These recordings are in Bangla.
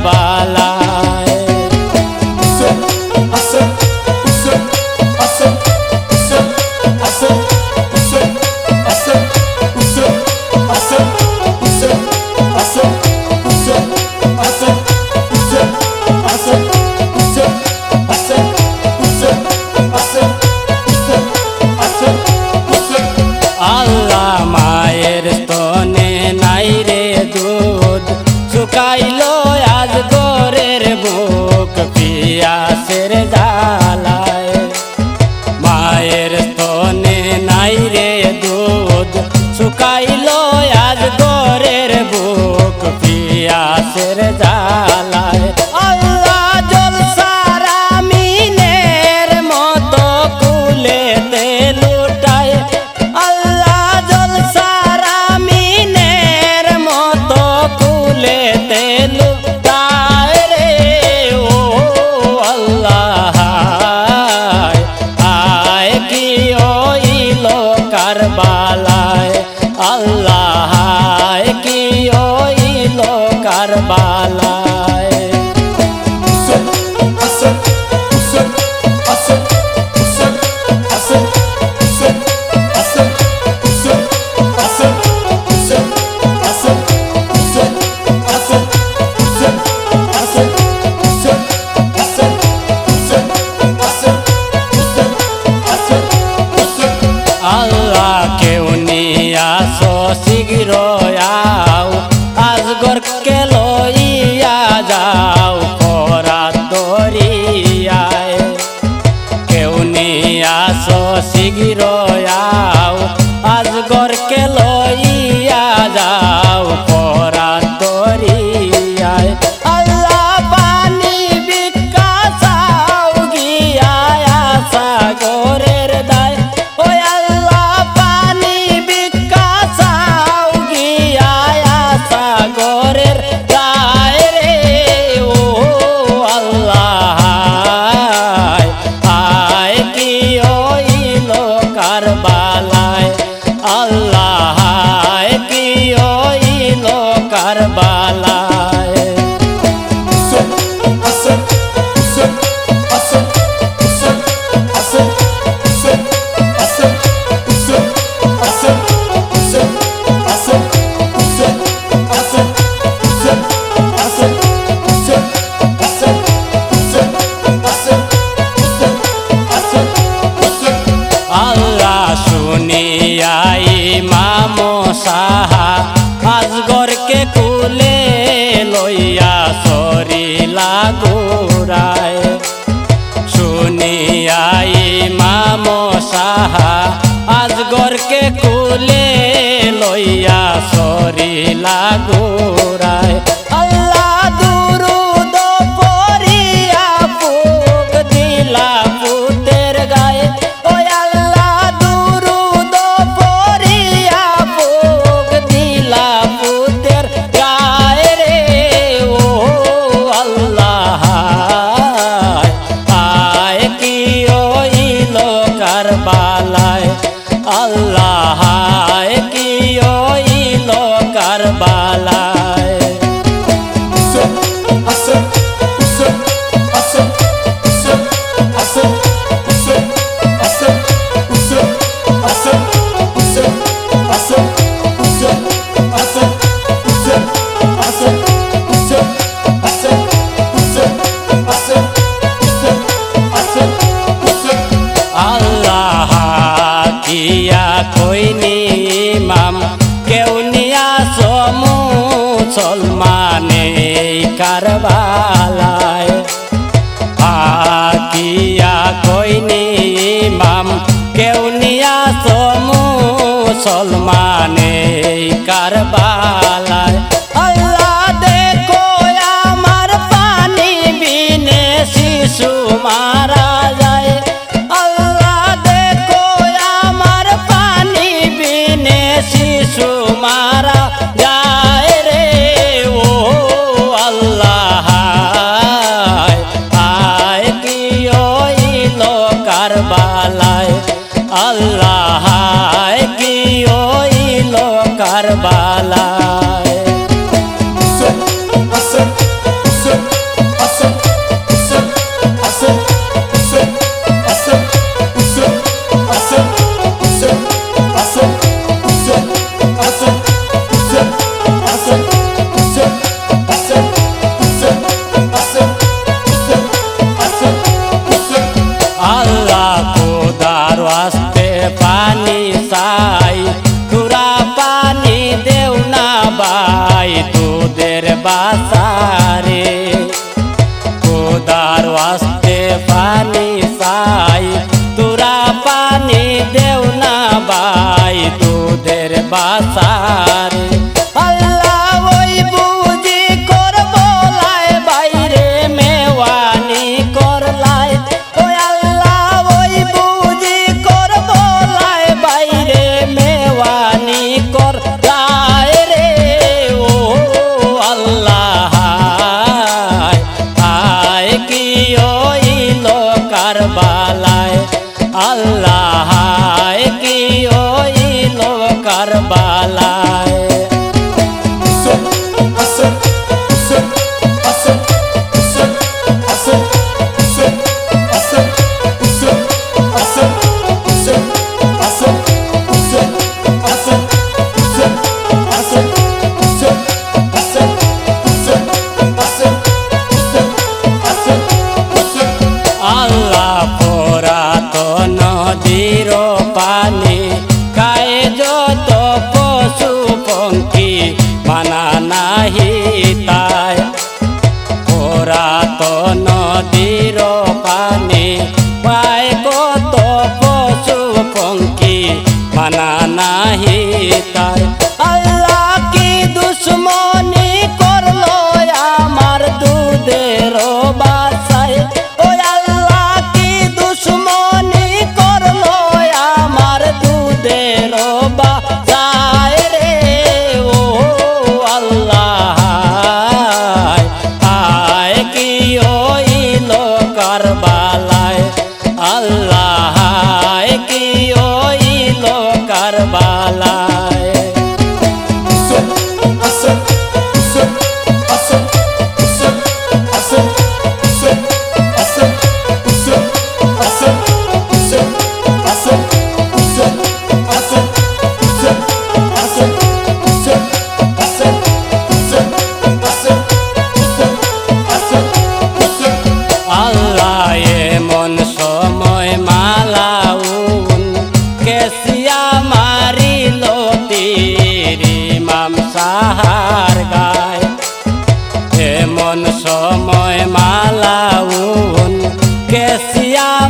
Bye. barba. সরি কারবালায়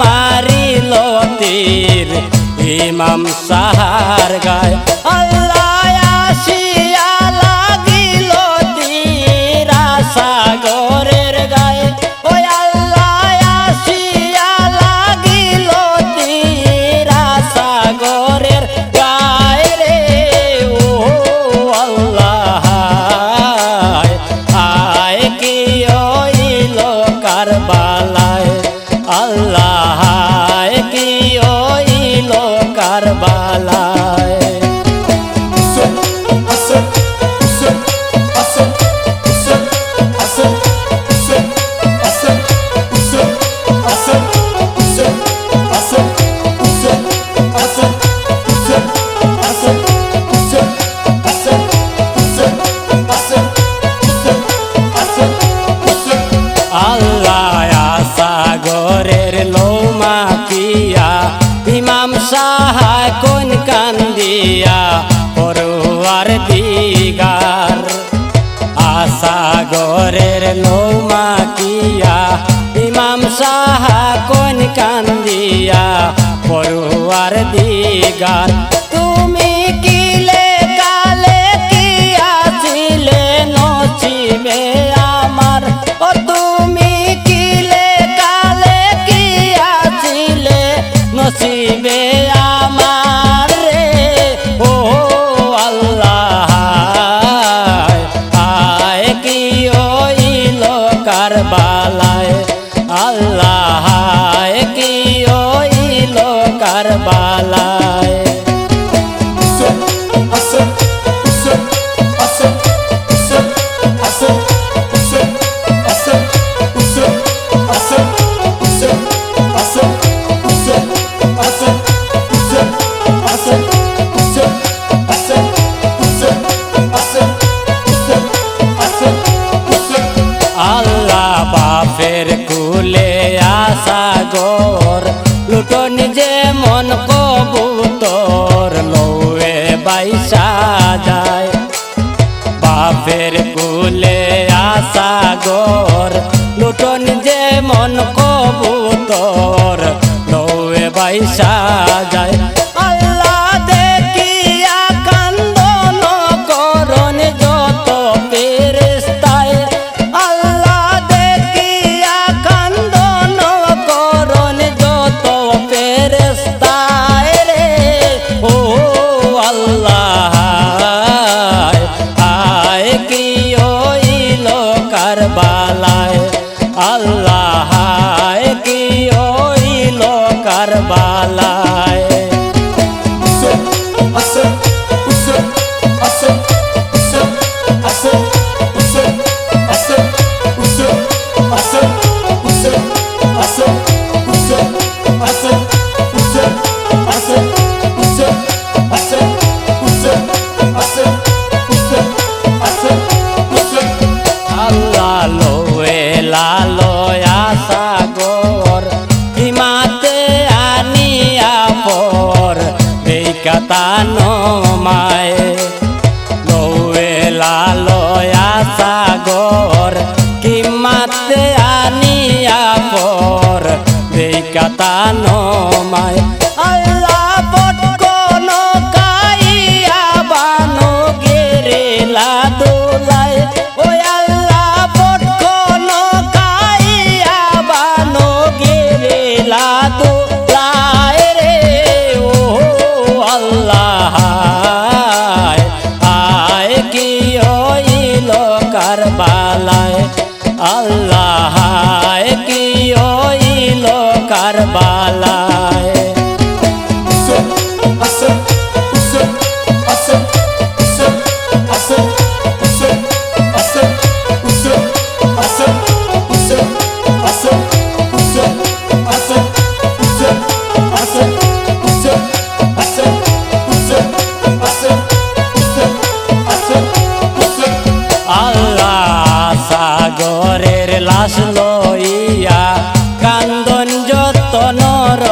মারিল তীর, ইমাম সাহার গায়। আল্লাহ আসিয়া লাগিল তীর সাগরের গায়ে। ওই আল্লাহ আসিয়া সাগরের গায়ে ও আল্লাহ, আয় কি ওই লোকার বালায়? আল্লাহ কান্দিয়া পড়ুয়ার দিগার। আসাগরের নৌমা কিয়া ইমাম সাহা কোন কান্দিয়া পড়ুয়ার দিগার। বাপের কুলে আসা গোর। লুটন যে মন কবুতর নৌয়ে বাইসা এই মায়ে। মায় লালয়া সাগর কিমাতে আনিয়া পর। বেকাতানো কাতানো